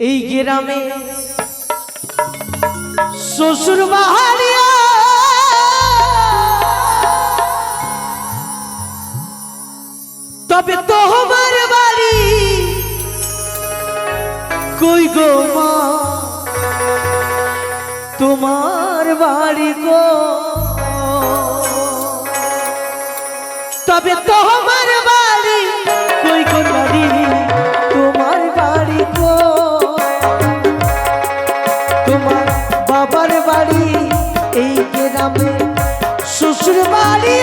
এই গ্রামে শ্বশুর বাহারিয়া। তবে তোমার বাড়ি কই গো মা? তোমার বাড়ি গো? তবে তোমার গ্রামে শ্বশুর বাড়ি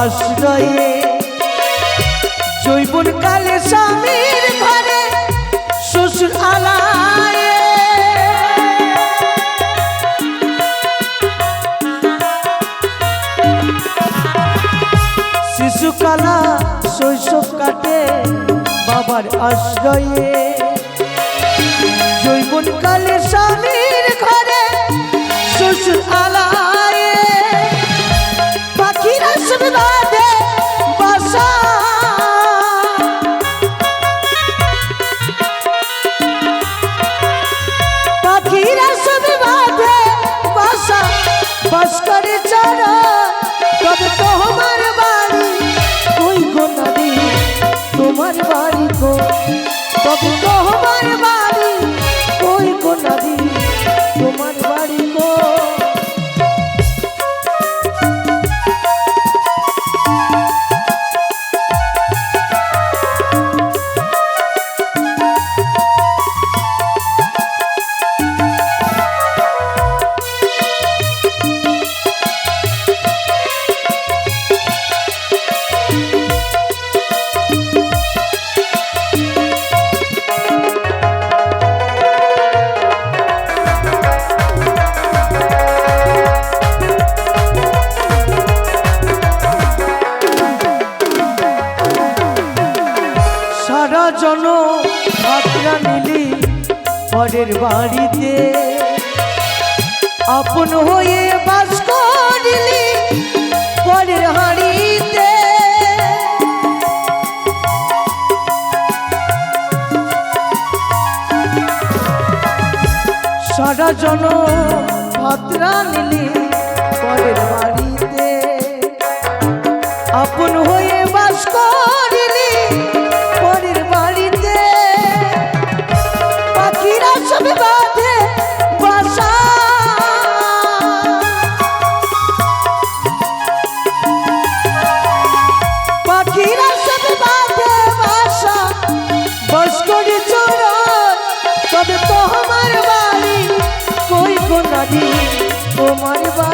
আশ্রয়ে। জৈবন কালে স্বামীর ঘরে শ্বশুর আলায়ে। শিশুকালা শৈশব কাটে বাবার আশ্রয়ে। জৈবন কালে স্বামীর ঘরে শ্বশুর আলায়ে। নদী জন ভাতরা নিলি পরের বাড়িতে। আপন হয়ে বাস করিলি পরের হাড়িতে। সারা জন ভাতরা নিলি পরের বাড়িতে। কই তোমার বাড়ি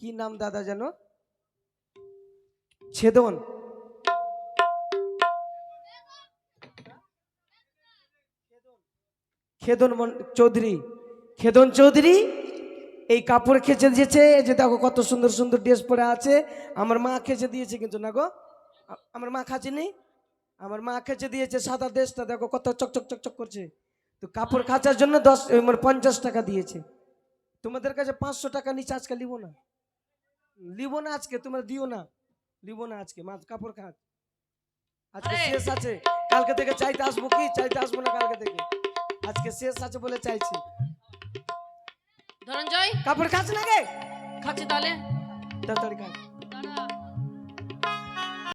কি নাম দাদা যেন? ছেদন। খেদন চৌধুরী। খেদন চৌধুরী, এই কাপড় খেচে দিয়েছে যে দেখো কত সুন্দর সুন্দর ড্রেস পরে আছে। আমার মা খেচে দিয়েছে কিন্তু না গো। আমার মা খাচেনি? আমার মা খেচে দিয়েছে সাদা ড্রেসটা, দেখো কত চকচক চকচক করছে। তো কাপড় খাঁচার জন্য দশ মানে পঞ্চাশ টাকা দিয়েছে। তোমাদের কাছে পাঁচশো টাকা নিচে আজকে লিবো না। লিবো না আজকে তোমরা দিও না। লিবো না আজকে মা কাপড় খাঁচ আজকে শেষ আছে। কালকে থেকে চাইতে আসব কি? চাইতে আসব না কালকে থেকে। আজকে শেষ আছে বলে চাইছি। ধনঞ্জয়? কাপড় খাচ্ছ না গে খাচ্ছি তাহলে। তাড়াতাড়ি খা